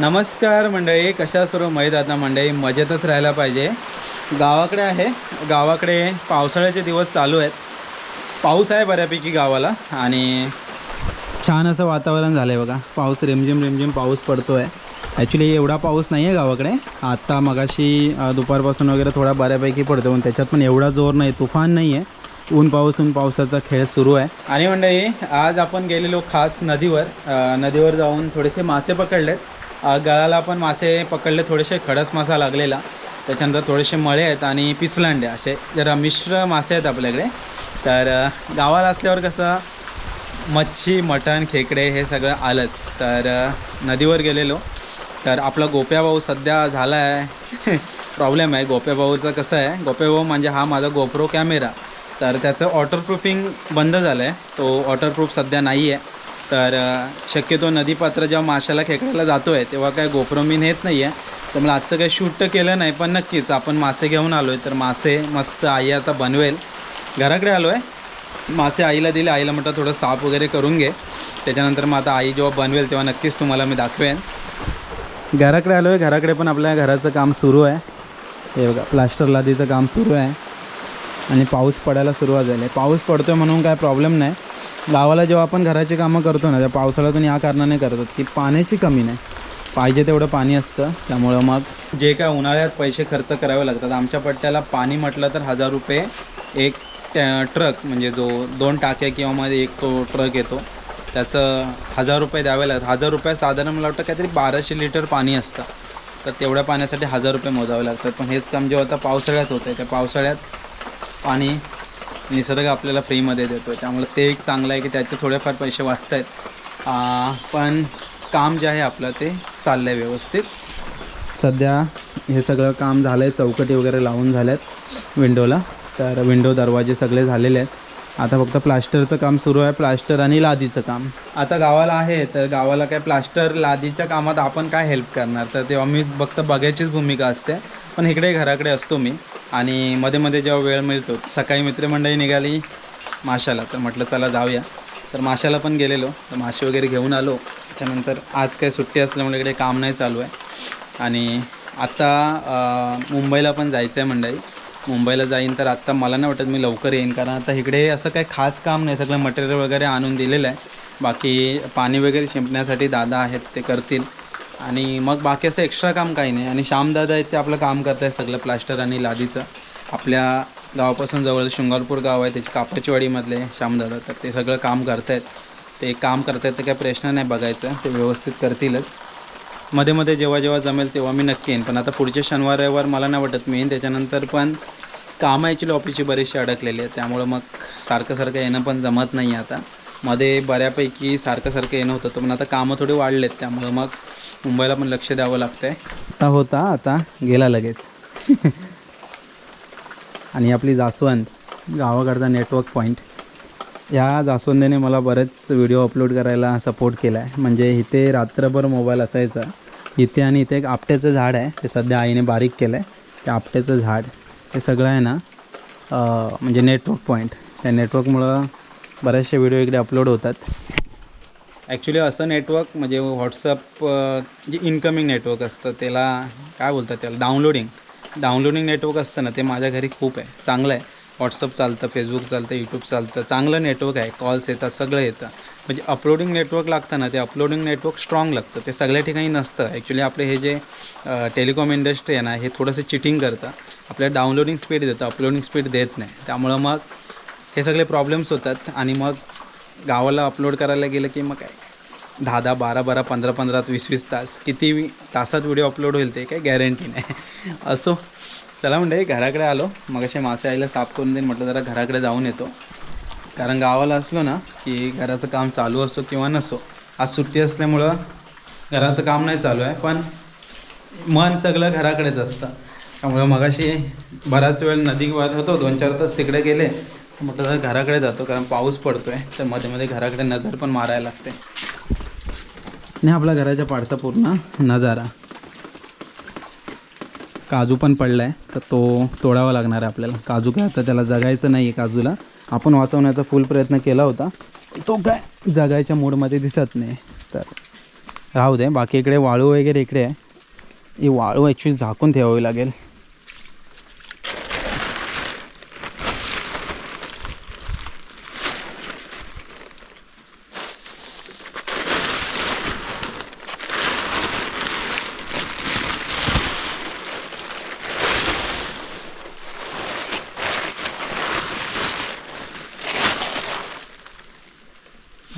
नमस्कार मंडळी कशा सर्व? माहीत आता मंडळी? मजेतच राहायला पाहिजे. गावाकडे आहे. गावाकडे पावसाळ्याचे दिवस चालू आहेत. पाऊस आहे बऱ्यापैकी गावाला आणि छान असं वातावरण झालं आहे बघा. पाऊस रिमझिम रिमझिम पाऊस पडतो आहे ॲक्च्युली एवढा पाऊस नाही आहे गावाकडे. आत्ता मगाशी दुपारपासून वगैरे थोडा बऱ्यापैकी पडतो पण त्याच्यात पण एवढा जोर नाही तुफान नाही आहे ऊन पाऊस ऊन पावसाचा खेळ सुरू आहे. आणि मंडळी आज आपण गेलेलो खास नदीवर नदीवर जाऊन थोडेसे मासे पकडलेत. गळाला पण मासे पकडले थोडेसे खडस मासा लागलेला. त्याच्यानंतर थोडेसे मळे आहेत आणि पिसलांडे असे जरा मिश्र मासे आहेत आपल्याकडे. तर गावाला असल्यावर कसं मच्छी मटण खेकडे हे सगळं आलंच. तर नदीवर गेलेलो. तर आपला गोप्या भाऊ सध्या झाला आहे प्रॉब्लेम आहे. गोप्या भाऊचं कसं आहे गोप्या भाऊ म्हणजे हा माझा गोप्रो कॅमेरा. तर त्याचं वॉटरप्रूफिंग बंद झालं आहे तो वॉटरप्रूफ सध्या नाही आहे तर शक्यतो नदीपात्र जेव्हा माशाला खेकड्याला जातो आहे तेव्हा काय गोप्रो मी नेत नाही आहे तर मला आजचं काही शूट तर केलं नाही पण नक्कीच आपण मासे घेऊन आलो आहे तर मासे मस्त आई आता बनवेल. घराकडे आलो आहे मासे आईला दिले. आईला म्हटलं थोडं साफ वगैरे करून घे. त्याच्यानंतर मग आता आई जेव्हा बनवेल तेव्हा नक्कीच तुम्हाला मी दाखवेन. घराकडे आलो आहे घराकडे पण आपल्या घराचं काम सुरू आहे. हे बघा प्लास्टर लादीचं काम सुरू आहे. आणि पाऊस पडायला सुरुवात झाली. आहे पाऊस पडतो आहे म्हणून काय प्रॉब्लेम नाही. गावाला जेव्हा आपण घराची कामं करतो ना त्या पावसाळ्यातून या कारणाने करतात की पाण्याची कमी नाही. पाहिजे तेवढं पाणी असतं त्यामुळं मग जे काय उन्हाळ्यात पैसे खर्च करावे लागतात आमच्या पट्ट्याला पाणी म्हटलं तर हजार रुपये एक ट्रक म्हणजे जो दोन टाक्या किंवा मध्ये एक तो ट्रक येतो त्याचं हजार रुपये द्यावे लागतात. हजार रुपये साधारण मला वाटतं काहीतरी बाराशे लिटर पाणी असतं. तर तेवढ्या पाण्यासाठी हजार रुपये मोजावे लागतात. पण हेच काम जेव्हा आता पावसाळ्यात होतं आहे त्या पावसाळ्यात पाणी निसर्ग आपल्याला फ्रीमध्ये देतो आहे त्यामुळे ते एक चांगलं आहे की त्याचे थोडेफार पैसे वाचत आहेत पण काम जे आहे आपलं ते चाललं आहे व्यवस्थित. सध्या हे सगळं काम झालं आहे चौकटी वगैरे लावून झाल्यात विंडोला. तर विंडो दरवाजे सगळे झालेले आहेत. आता फक्त प्लास्टरचं काम सुरू आहे. प्लास्टर आणि लादीचं काम. आता गावाला आहे तर गावाला काय प्लास्टर लादीच्या कामात आपण काय हेल्प करणार? तर तेव्हा मी फक्त बघायचीच भूमिका असते. पण इकडे घराकडे असतो मी. आणि मध्ये मध्ये जेव्हा वेळ मिळतो सकाळी मित्रमंडळी निघाली माशाला. तर म्हटलं चला जाऊया. तर माशाला पण गेलेलो. तर मासे वगैरे घेऊन आलो. त्याच्यानंतर आज काय सुट्टी असल्यामुळे इकडे काम नाही चालू आहे. आणि आत्ता मुंबईला पण जायचं आहे मंडळी. मुंबईला जाईन तर आत्ता मला नाही वाटत मी लवकर येईन. कारण आता इकडे असं काही खास काम नाही. सगळं मटेरियल वगैरे आणून दिलेलं आहे. बाकी पाणी वगैरे शिंपण्यासाठी दादा आहेत ते करतील. आणि मग बाकी असं एक्स्ट्रा काम काही नाही. आणि श्यामदादा आहेत ते आपलं काम करत आहे सगळं प्लास्टर आणि लादीचं. आपल्या गावापासून जवळ शृंगारपूर गाव आहे त्याची कापचवाडीमधले श्यामदादा. तर ते सगळं काम करत आहेत ते काम करत आहेत तर काही प्रश्न नाही बघायचं. ते व्यवस्थित करतीलच. मध्ये मध्ये जेव्हा जेव्हा जमेल तेव्हा मी नक्की येईन. पण आता पुढच्या शनिवार रविवार मला नाही वाटत मी येईन. त्याच्यानंतर पण कामं ॲक्च्युली ऑफिसची बरीचशी अडकलेली आहे त्यामुळं मग सारखं सारखं येणं पण जमत नाही आता. मध्ये बऱ्यापैकी सारखं सारखं येणं होतं तर पण आता कामं थोडी वाढलेत. त्यामुळं मग मुंबईला पण लक्ष द्यावं लागतं आहे आता होता आता गेला लगेच. आणि आपली जास्वंद गावाकडचा नेटवर्क पॉईंट या जास्वंदीने मला बरेच व्हिडिओ अपलोड करायला सपोर्ट केला आहे म्हणजे इथे रात्रभर मोबाईल असायचा. इथे आणि इथे एक आपट्याचं झाड आहे ते सध्या आईने बारीक केलं आहे ते आपट्याचं झाड हे सगळं आहे ना म्हणजे नेटवर्क पॉईंट त्या नेटवर्कमुळं बरेचसे व्हिडिओ इकडे अपलोड होतात. ॲक्च्युली असं नेटवर्क म्हणजे व्हॉट्सअप जे इन्कमिंग नेटवर्क असतं त्याला काय बोलतात त्याला? डाउनलोडिंग डाउनलोडिंग नेटवर्क असतं ना ते माझ्या घरी खूप आहे. चांगलं आहे. व्हॉट्सअप चालतं फेसबुक चालतं यूट्यूब चालतं. चांगलं नेटवर्क आहे. कॉल्स येतात सगळं येतं. म्हणजे अपलोडिंग नेटवर्क लागतं ना ते अपलोडिंग नेटवर्क स्ट्रॉंग लागतं. ते सगळ्या ठिकाणी नसतं. ॲक्च्युली आपले हे जे टेलिकॉम इंडस्ट्री आहे ना हे थोडंसं चिटिंग करतं. आपल्याला डाउनलोडिंग स्पीड देतं अपलोडिंग स्पीड देत नाही. त्यामुळं मग हे सगळे प्रॉब्लेम्स होतात आणि मग गावाला अपलोड करायला गेलं की मग काय? दहा दहा बारा बारा पंधरा पंधरा वीस वीस तास. किती तासात व्हिडिओ अपलोड होईल ते काय गॅरंटी नाही. असो. चला म्हणजे घराकडे आलो. मग असे मासे आईला साफ करून देईन म्हटलं जरा घराकडे जाऊन येतो. कारण गावाला असलो ना की घराचं काम चालू असो किंवा नसो आज सुट्टी असल्यामुळं घराचं काम नाही चालू आहे पण मन सगळं घराकडेच असतं. त्यामुळं मगाशी बराच वेळ नदी वाद होतो दोन चार तास तिकडे गेले. म्हटलं जरा घराकडे जातो कारण पाऊस पडतो आहे तर मध्ये मध्ये घराकडे नजर पण मारायला लागते. आणि आपल्या घराच्या पाडचा पूर्ण नजारा. काजू पण पडला आहे तर तो तोडावा लागणार आहे आपल्याला. काजू काय आता त्याला जगायचं नाही आहे काजूला. आपण वाचवण्याचा फुल प्रयत्न केला होता. तो काय जगायच्या मूडमध्ये दिसत नाही. तर राहू दे बाकी इकडे वाळू वगैरे इकडे आहे. ही वाळू ॲक्च्युली झाकून ठेवावी लागेल.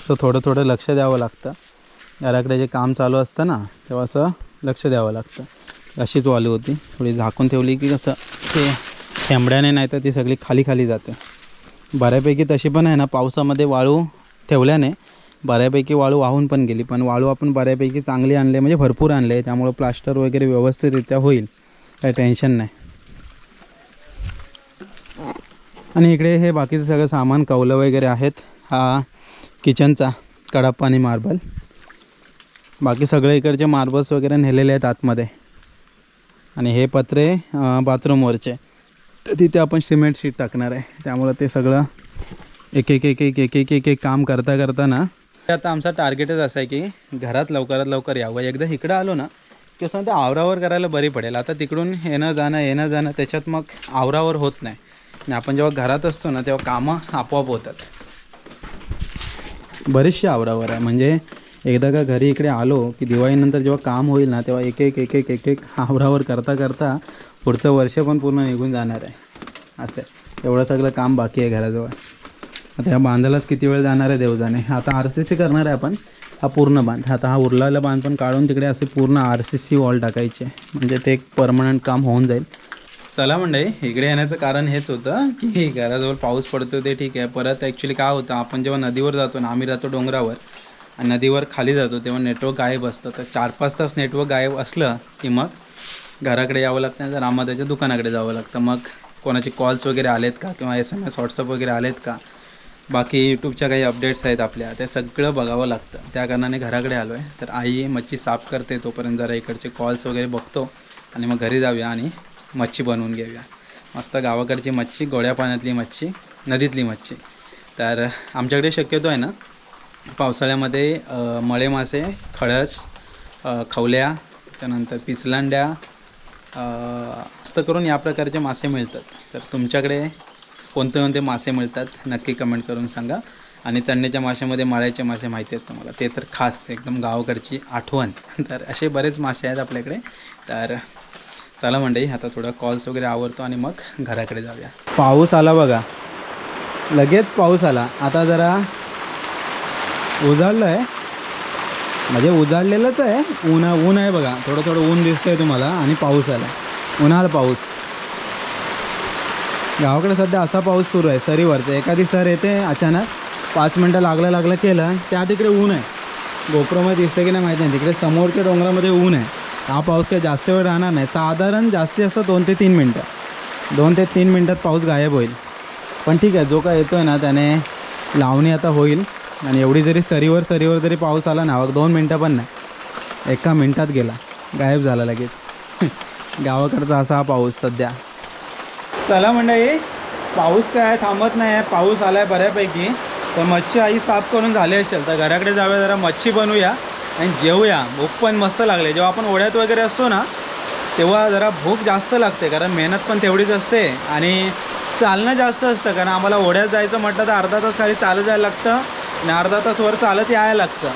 असं थोडं थोडं लक्ष द्यावं लागतं. घराकडे जे काम चालू असतं ना तेव्हा असं लक्ष द्यावं लागतं. अशीच वालू होती. थोडी झाकून ठेवली की कसं ते शेंबड्याने नाही तर ती सगळी खाली खाली जाते. बऱ्यापैकी तशी पण आहे ना पावसामध्ये वाळू ठेवल्याने बऱ्यापैकी वाळू वाहून पण गेली. पण वाळू आपण बऱ्यापैकी चांगली आणले म्हणजे भरपूर आणले त्यामुळं प्लास्टर वगैरे व्यवस्थितरित्या होईल. काही टेन्शन नाही. आणि इकडे हे बाकीचं सगळं सामान कौलं वगैरे आहेत. हा किचनचा कडप आणि मार्बल. बाकी सगळे इकडचे मार्बल्स वगैरे नेलेले आहेत आतमध्ये. आणि हे पत्रे बाथरूमवरचे. तर तिथे आपण सिमेंट शीट टाकणार आहे. त्यामुळं ते सगळं एक एक एक एक एक एक एक एक काम करता करता ना. आता आमचा टार्गेटच असं आहे की घरात लवकरात लवकर यावं. एकदा इकडं आलो ना की असं ते आवरावर करायला बरी पडेल. आता तिकडून येणं जाणं येणं जाणं त्याच्यात मग आवरावर होत नाही. आणि आपण जेव्हा घरात असतो ना तेव्हा कामं आपोआप होतात. बरीचशी आवरावर आहे. म्हणजे एकदा का घरी इकडे आलो की दिवाळीनंतर जेव्हा काम होईल ना तेव्हा एक एक एक एक एक एक आवरावर करता करता पुढचं वर्ष पण पूर्ण निघून जाणार आहे. असं आहे. एवढं सगळं काम बाकी आहे घराजवळ. आता ह्या बांधालाच किती वेळ जाणार आहे देवजाने? आता आर सी सी करणार आहे आपण. हा पूर्ण बांध. आता हा उरलेला बांध पण काढून तिकडे असे पूर्ण आर सी सी वॉल टाकायचे. म्हणजे ते एक परमनंट काम होऊन जाईल. चला मंडळी इकडे येण्याचं कारण हेच होतं की घराजवळ पाऊस पडतो ते ठीक आहे. परत ॲक्च्युली काय होतं आपण जेव्हा नदीवर जातो ना आम्ही राहतो डोंगरावर. आणि नदीवर खाली जातो तेव्हा नेटवर्क गायब असतं. तर चार पाच तास नेटवर्क गायब असलं की मग घराकडे यावं लागतं नाही तर रामादाच्या दुकानाकडे जावं लागतं. मग कोणाचे कॉल्स वगैरे आलेत का किंवा एस एम एस व्हॉट्सअप वगैरे आलेत का? बाकी यूट्यूबच्या काही अपडेट्स आहेत आपल्या. ते सगळं बघावं लागतं. त्या कारणाने घराकडे आलो आहे तर आई मच्छी साफ करते तोपर्यंत जरा इकडचे कॉल्स वगैरे बघतो आणि मग घरी जाऊया आणि मच्छी बनवून घेऊया. मस्त गावाकडची मच्छी गोड्या पाण्यातली मच्छी नदीतली मच्छी. तर आमच्याकडे शक्यतो आहे ना पावसाळ्यामध्ये मळे मासे खळस खवल्या त्यानंतर पिसलांड्या मस्त करून या प्रकारचे मासे मिळतात. तर तुमच्याकडे कोणते कोणते मासे मिळतात नक्की कमेंट करून सांगा. आणि चढण्याच्या माशामध्ये माळ्याचे मासे माहिती आहेत तुम्हाला. ते तर खास एकदम गावाकडची आठवण. तर असे बरेच मासे आहेत आपल्याकडे. तर चला मंडळी आता थोडा कॉल्स वगैरे आवरतो आणि मग घराकडे जाऊया. पाऊस आला बघा. लगेच पाऊस आला. आता जरा उजाडलं आहे म्हणजे उजाडलेलंच आहे. ऊन ऊन आहे बघा. थोडं थोडं ऊन दिसतंय तुम्हाला आणि पाऊस आला. उन्हाळा पाऊस. गावाकडे सध्या असा पाऊस सुरू आहे. सरीवरचं. एखादी सर येते अचानक पाच मिनटं लागलं लागलं केलं त्या तिकडे ऊन आहे. गोप्रोमध्ये दिसतं की नाही माहीत नाही. तिकडे समोरच्या डोंगरामध्ये ऊन आहे. हा पाऊस काही जास्त वेळ राहणार नाही. साधारण जास्तीत जास्त दोन ते तीन मिनटं. दोन ते तीन मिनटात पाऊस गायब होईल. पण ठीक आहे जो काय येतो आहे ना त्याने लावणी आता होईल. आणि एवढी जरी सरीवर सरीवर जरी पाऊस आला ना दोन मिनटं पण नाही. एका मिनटात गेला. गायब झाला लगेच. गावाकडचा असा हा पाऊस सध्या. चला मंडळी पाऊस काय थांबत नाही आहे पाऊस आला आहे बऱ्यापैकी. तर मच्छी आई साफ करून झाली असेल. तर घराकडे जाऊया जरा मच्छी बनवूया. आणि जेवूया. भूक पण मस्त लागले. जेव्हा आपण ओढ्यात वगैरे असतो ना तेव्हा जरा भूक जास्त लागते. कारण मेहनत पण तेवढीच असते. आणि चालणं जास्त असतं. कारण आम्हाला ओढ्यात जायचं म्हटलं तर अर्धा तास खाली चालत जायला लागतं. आणि अर्धा तास वर चालत यायला लागतं.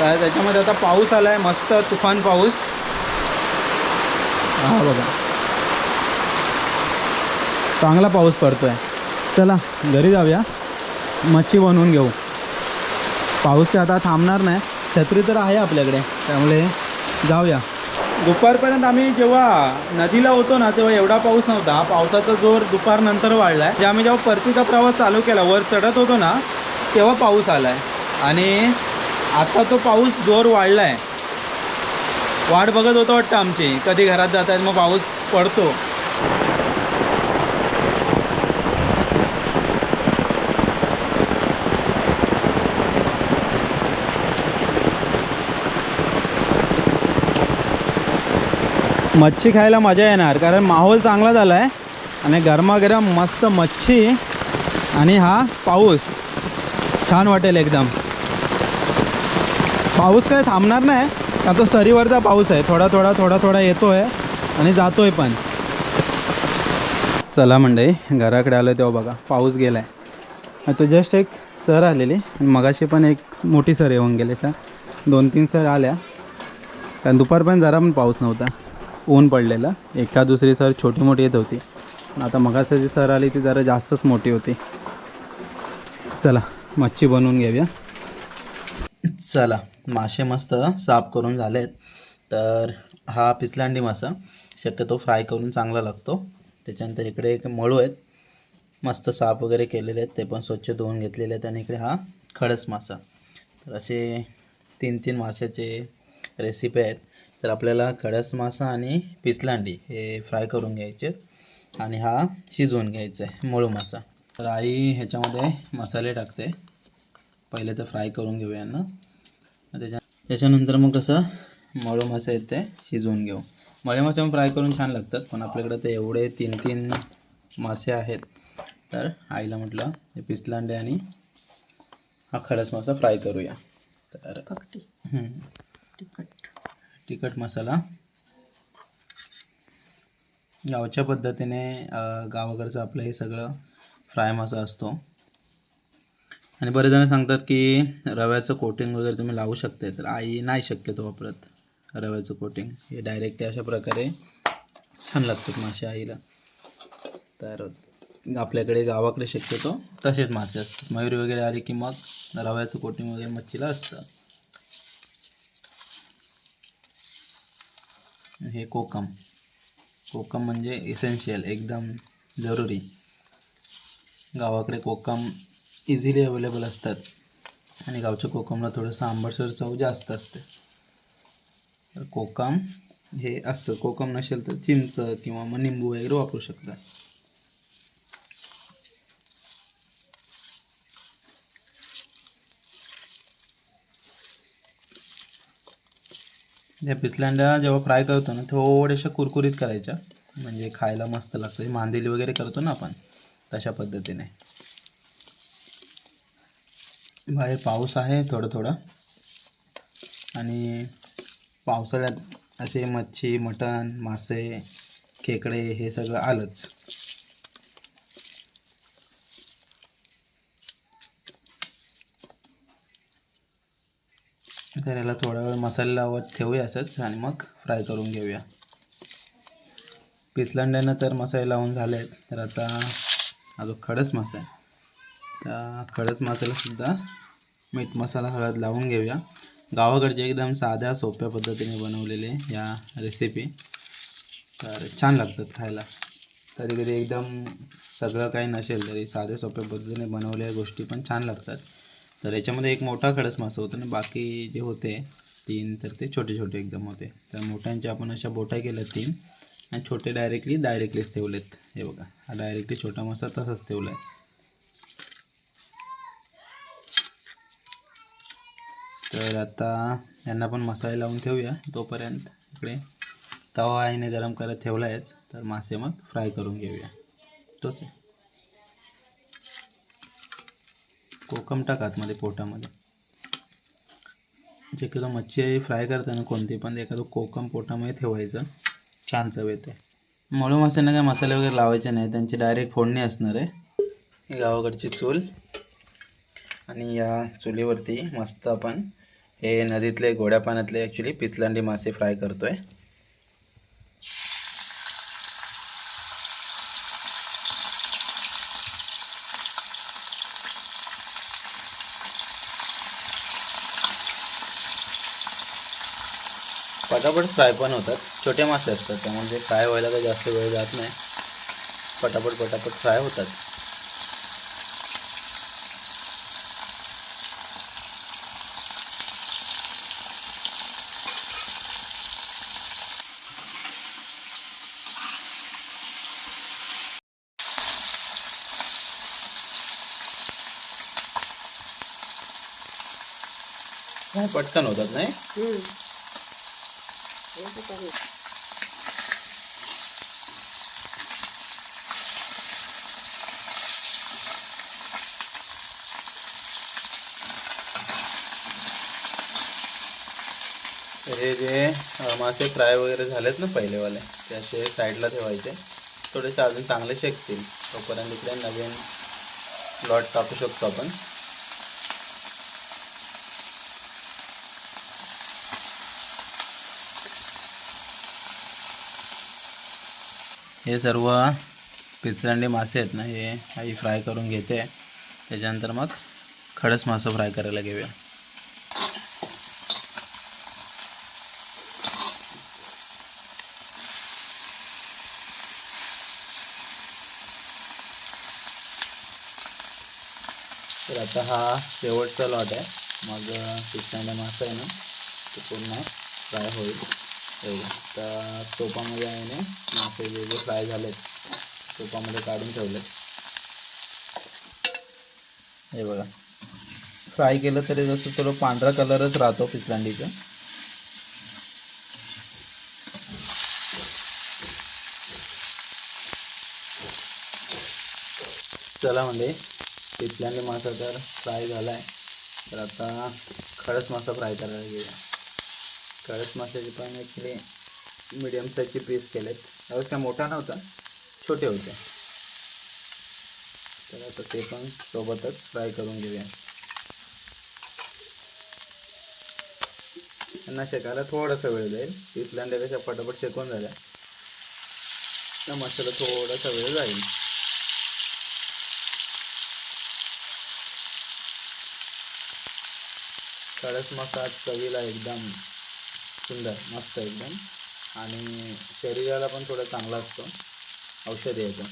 तर त्याच्यामध्ये आता पाऊस आला आहे मस्त तुफान पाऊस. हा बघा. चांगला पाऊस पडतो आहे चला घरी जाऊया. मच्छी बनवून घेऊ. पाऊस ते आता थांबणार नाही. छत्री तर आहे आपल्याकडे. त्यामुळे जाऊया. दुपारपर्यंत आम्ही जेव्हा नदीला होतो ना तेव्हा एवढा पाऊस नव्हता. पावसाचा जोर दुपारनंतर वाढला आहे जे आम्ही जेव्हा परतीचा प्रवास चालू केला वर चढत होतो ना तेव्हा पाऊस आला आहे आणि आता तो पाऊस जोर वाढला आहे वाट बघत होतो वाटतं आमची. कधी घरात जात आहेत मग पाऊस पडतो. मच्छी खायला मजा येणार कारण माहोल चांगला झाला आहे आणि गरमागरम मस्त मच्छी आणि हा पाऊस. छान वाटेल एकदम. पाऊस काय थांबणार नाही आता सरीवरचा पाऊस आहे. थोडा थोडा थोडा थोडा येतो आहे आणि जातो आहे पण. चला मंडई घराकडे आलो तेव्हा बघा पाऊस गेला आहे तो जस्ट एक सर आलेली. आणि मगाशी पण एक मोठी सर येऊन गेले सर. दोन तीन सर आल्या. कारण दुपारपर्यंत जरा पण पाऊस नव्हता. ऊन पडलेलं. एका दुसरी सर छोटी मोठी येत होती. आता मगासाची जी सर आली ती जरा जास्तच मोठी होती. चला मच्छी बनवून घेऊया. चला मासे मस्त साफ करून झालेत. तर हा पिसलांडी मासा शक्यतो फ्राय करून चांगला लागतो. त्याच्यानंतर इकडे एक मळू आहेत. मस्त साफ वगैरे केलेले आहेत. ते पण स्वच्छ धुवून घेतलेले आहेत. आणि इकडे हा खडस मासा. तर असे तीन तीन माशाचे रेसिपी आहेत. तर आपल्याला खडस मासा आणि पिसलांडी हे फ्राय करून घ्यायचे आणि हा शिजवून घ्यायचा आहे मळू मासा. तर आई ह्याच्यामध्ये मसाले टाकते. पहिले तर फ्राय करून घेऊया यांना. मग त्याच्या त्याच्यानंतर मग कसं मळू मासे आहेत ते शिजवून घेऊ. मळे मासे पण फ्राय करून छान लागतात पण आपल्याकडे ते एवढे तीन तीन मासे आहेत. तर आईला म्हटलं हे पिसलांडे आणि हा खडस मासा फ्राय करूया. तर. तिखट मसाला. गावच्या पद्धतीने गावाकडचं आपलं हे सगळं फ्राय मासा असतो. आणि बरेच जण सांगतात की रव्याचं कोटिंग वगैरे तुम्ही लावू शकता तर आई नाही शक्यतो वापरत रव्याचं कोटिंग हे डायरेक्ट अशा प्रकारे छान लागतात मासे आईला. तर आपल्याकडे गावाकडे शक्यतो तसेच मासे असतात. मयुरी वगैरे आली की मग रव्याचं कोटिंग वगैरे मच्छीला असतं. हे कोकम. कोकम म्हणजे इसेन्शियल एकदम जरुरी. गावाकडे कोकम इझिली अवेलेबल असतात. आणि गावच्या कोकमला थोडंसं आंबटसर चव जास्त असते. तर कोकम हे असतं. कोकम नसेल तर चिंच किंवा मग निंबू वगैरे वापरू शकता. या पिसल्यांड्या जेव्हा फ्राय करतो ना थोड्याशा कुरकुरीत करायच्या. म्हणजे खायला मस्त लागतं मांदेली वगैरे करतो ना आपण तशा पद्धतीने. बाहेर पाऊस आहे थोडं थोडं आणि पावसाळ्यात असे मच्छी मटण मासे खेकडे हे सगळं आलंच. तर याला थोडा वेळ मसाला लावत ठेवूया असंच आणि मग फ्राय करून घेऊया. पिसलांड्यानं तर मसाले लावून झाले आहेत तर आता हा जो खडस मासा आहे त्या खडस मसालासुद्धा मीठ मसाला हळद लावून घेऊया. गावाकडचे एकदम साध्या सोप्या पद्धतीने बनवलेले या रेसिपी तर छान लागतात खायला. कधी कधी एकदम सगळं काही नसेल तरी साध्या सोप्या पद्धतीने बनवलेल्या गोष्टी पण छान लागतात. तर याच्यामध्ये एक मोठा खडस मासा होता आणि बाकी जे होते तीन तर ते छोटे छोटे एकदम होते. तर मोठ्यांच्या आपण अशा बोटा केल्या तीन आणि छोटे डायरेक्टली डायरेक्टलीच ठेवलेत. हे बघा हा डायरेक्टली छोटा मासा तसाच ठेवला आहे. तर आता यांना पण मसाले लावून ठेवूया. तोपर्यंत इकडे तवा आईने गरम करत ठेवला आहेच. तर मासे मग फ्राय करून घेऊया. तोच आहे. कोकम टाक आतमध्ये पोटामध्ये. जे किलो मच्छी फ्राय करताना कोणती पण एखादं कोकम पोटामध्ये ठेवायचं छान चव येते मळू माशांना काय मसाले वगैरे लावायचे नाही त्यांची डायरेक्ट फोडणी असणार आहे. गावाकडची चूल आणि या चुलीवरती मस्त आपण हे नदीतले गोड्या पाण्यातले ॲक्च्युली पिसलांडी मासे फ्राय करतो आहे पटापट फ्राय पण होतात. छोटे मासे असतात व्हायला काही जास्त वेळ जात नाही. पटापट पटापट फ्राय होतात. काय पटकन होतात नाही? हे जे मासे फ्राय वगैरे झालेत ना पहिलेवाले ते असे साईडला ठेवायचे. थोडेसे अजून चांगले शेकतील. तोपर्यंत इकडे नवीन लॉट टाकू शकतो आपण. हे सर्व पिचलंडी मासे आहेत ना हे आई फ्राय करून घेते. त्याच्यानंतर मग खडस मासा फ्राय करायला घेऊया. तर आता हा शेवटचा लॉट आहे. मग पिचलंडी मासा आहे ना तो पूर्ण फ्राय होईल. एवढं. तर टोपामध्ये आहे ना मासे जे जे फ्राय झालेत. टोपामध्ये काढून ठेवले हे बघा. फ्राय केलं तरी जसं थोडं पांढरा कलरच राहतो पिचलांडीचा चला म्हणजे पिचलांडी मासा तर फ्राय झाला आहे तर आता खडस मासा फ्राय करायला घेऊया काळस माशाचे पण ॲक्च्युली मिडियम साईजचे पीस केलेत. त्यावेळेस काय मोठा नव्हता छोटे होते. तर आता ते पण सोबतच फ्राय करून घेऊया. त्यांना शेकायला थोडासा वेळ जाईल. पिसल्यांदा कशा पटापट शेकून झाल्या. त्या मसाला थोडासा वेळ जाईल. कळस मसाज चवीला एकदम सुंदर मस्त एकदम. आणि शरीराला पण थोडा चांगला असतो. औषध यायचं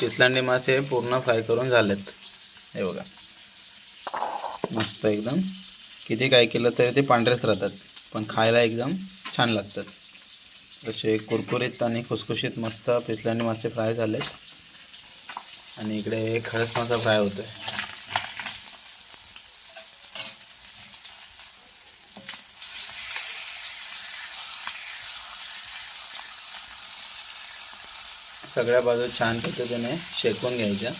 तिसलांडी मासे पूर्ण फ्राय करून झालेत. हे बघा. मस्त एकदम. किती काय केलं तरी ते पांढरेच राहतात. पण खायला एकदम छान लागतात. असे कुरकुरीत आणि खुसखुशीत मस्त पिसल्याने मासे फ्राय झालेत. आणि इकडे खडस मासा फ्राय होतो आहे सगळ्या बाजू छान पद्धतीने शेकून घ्यायच्या.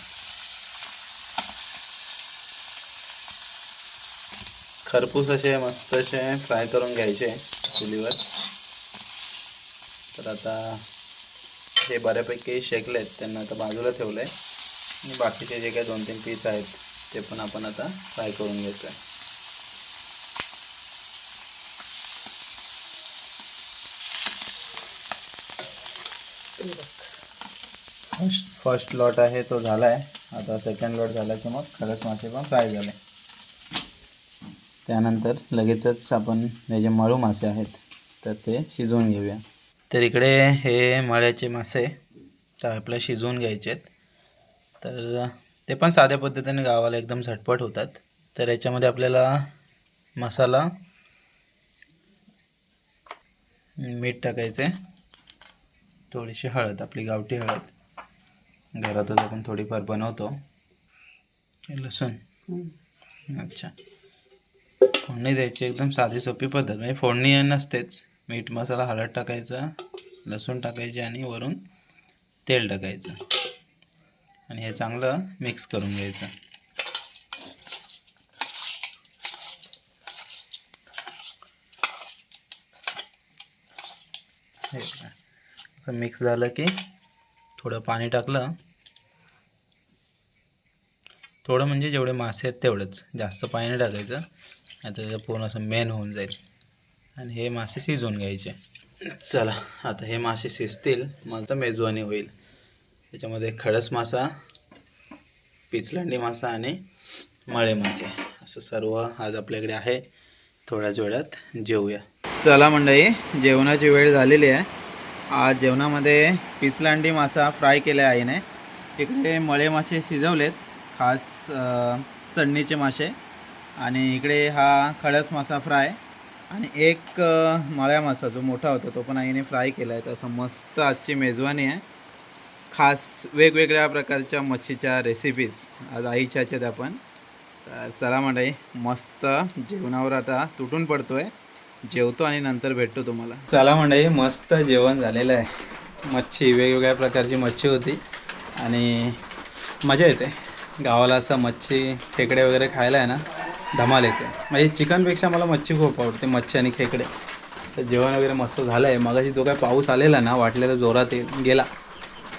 खरपूस असे मस्त असे फ्राय करून घ्यायचे चुलीवर. तर आता हे बऱ्यापैकी शेकलेत त्यांना आता बाजूला ठेवलं आहे आणि बाकीचे जे काही दोन तीन पीस आहेत ते पण आपण आता फ्राय करून घेतो आहे फर्स्ट फर्स्ट लॉट आहे तो झाला आहे आता सेकंड लॉट झाला की मग खरंच मासे पण फ्राय झाले. त्यानंतर लगेचच आपण हे जे मळू मासे आहेत तर ते शिजवून घेऊया. तर इकडे हे मळ्याचे मासे तर आपल्याला शिजवून घ्यायचे आहेत. तर ते पण साध्या पद्धतीने गावाला एकदम झटपट होतात. तर याच्यामध्ये आपल्याला मसाला मीठ टाकायचं आहे थोडीशी हळद आपली गावठी हळद. घरातच आपण थोडीफार बनवतो. लसूण. अच्छा. फोडणी द्यायची एकदम साधी सोपी पद्धत. म्हणजे फोडणी नसतेच. मीठ मसाला हळद टाकायचा लसूण टाकायची आणि वरून तेल टाकायचं. आणि हे चांगलं मिक्स करून घ्यायचं. हे असं मिक्स झालं की थोडं पाणी टाकलं. थोडं म्हणजे जेवढे मासे आहेत तेवढंच. जास्त पाणी नाही टाकायचं. आता त्याचं पूर्ण असं मेन होऊन जाईल. आणि हे मासे शिजवून घ्यायचे. चला आता हे मासे शिजतील मग तर मेजवानी होईल. त्याच्यामध्ये खडस मासा पिचलंडी मासा आणि मळे मासे. असं सर्व आज आपल्याकडे आहे. थोड्याच वेळात जेवूया. चला मंडळी जेवणाची वेळ झालेली आहे. आज जेवणामध्ये पिचलांडी मासा फ्राय केला आहे आईने. इकडे मळे मासे शिजवलेत खास चढणीचे मासे. आणि इकडे हा खडस मासा फ्राय आणि एक मळ्या मासा जो मोठा होता तो पण आईने फ्राय केला आहे. तसं मस्त आजची मेजवानी आहे. खास वेगवेगळ्या प्रकारच्या मच्छीच्या रेसिपीज आज आईच्या आहेत आपण. तर चला मंडळी मस्त जेवणावर आता तुटून पडतो आहे जेवतो आणि नंतर भेटतो तुम्हाला. चला मंडळी मस्त जेवण झालेलं आहे. मच्छी वेगवेगळ्या प्रकारची मच्छी होती. आणि मजा येते. गावाला असं मच्छी खेकडे वगैरे खायला आहे ना धमाल येते. म्हणजे चिकनपेक्षा मला मच्छी खूप आवडते मच्छी आणि खेकडे. तर जेवण वगैरे मस्त झालं आहे मगाशी जो काय पाऊस आलेला ना वाटलेला जोरात येईल गेला.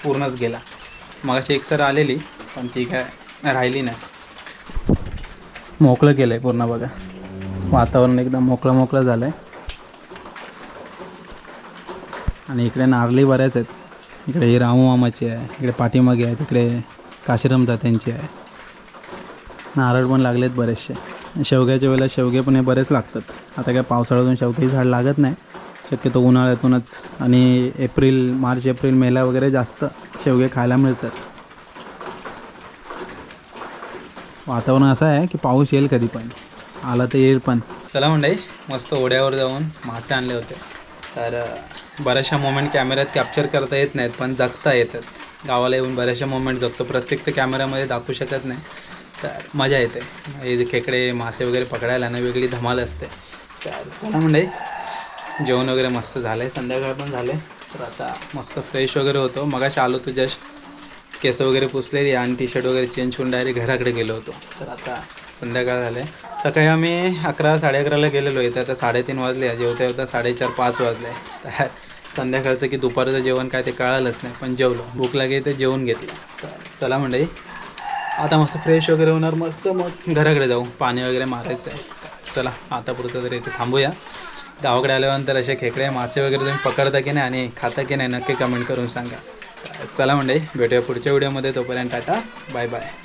पूर्णच गेला. मगाशी एक सर आलेली पण ती काय राहिली नाही. मोकळं केलं आहे पूर्ण बघा. वातावरण एकदम मोकळं मोकळं झालं आहे आणि इकडे नारळी बऱ्याच आहेत. इकडे ही रामू मामाची आहे इकडे पाठीमागे आहे तिकडे काशीरम तात्यांची आहे. नारळ पण लागलेत बरेचसे. शेवग्याच्या वेळेला शेवगे पण हे बरेच लागतात. आता काय पावसाळ्यातून शेवग्याची झाड लागत नाही. शक्यतो उन्हाळ्यातूनच आणि एप्रिल मार्च एप्रिल मेला वगैरे जास्त शेवगे खायला मिळतात. वातावरण असं आहे की पाऊस येईल कधी पण. आला तर येईल पण. चला मंडळी मस्त ओढ्यावर जाऊन मासे आणले होते. तर बऱ्याचशा मोमेंट कॅमेऱ्यात कॅप्चर करता येत नाहीत पण जगता येतात. गावाला येऊन बऱ्याचशा मोमेंट जगतो. प्रत्येक ते कॅमेऱ्यामध्ये दाखवू शकत नाही. तर मजा येते. हे खेकडे मासे वगैरे पकडायला ना वेगळी धमाल असते. तर चला म्हणजे जेवण वगैरे मस्त झालं आहे संध्याकाळ पण झालं आहे तर आता मस्त फ्रेश वगैरे होतो. मगाशी आलो तो जस्ट. केस वगैरे पुसलेली आणि टी शर्ट वगैरे चेंज करून डायरेक्ट घराकडे गेलो होतो. तर आता संध्याकाळ झालं आहे सकाळी आम्ही अकरा साडे अकराला गेलेलो इथे आता साडेतीन वाजले. जेवता जेवता साडेचार पाच वाजले. तर संध्याकाळचं की दुपारचं जेवण काय ते कळालंच नाही. पण जेवलो. भूक लागे ते जेवून घेतलं. तर चला म्हणजे आता मस्त फ्रेश वगैरे होणार मस्त मग घराकडे जाऊ. पाणी वगैरे मारायचं आहे. चला आता पुरतं तरी इथे थांबूया. गावाकडे आल्यानंतर असे खेकडे मासे वगैरे तुम्ही पकडता की नाही आणि खाता की नाही नक्की कमेंट करून सांगा. चला म्हणजे भेटूया पुढच्या व्हिडिओमध्ये तोपर्यंत टाटा. Bye bye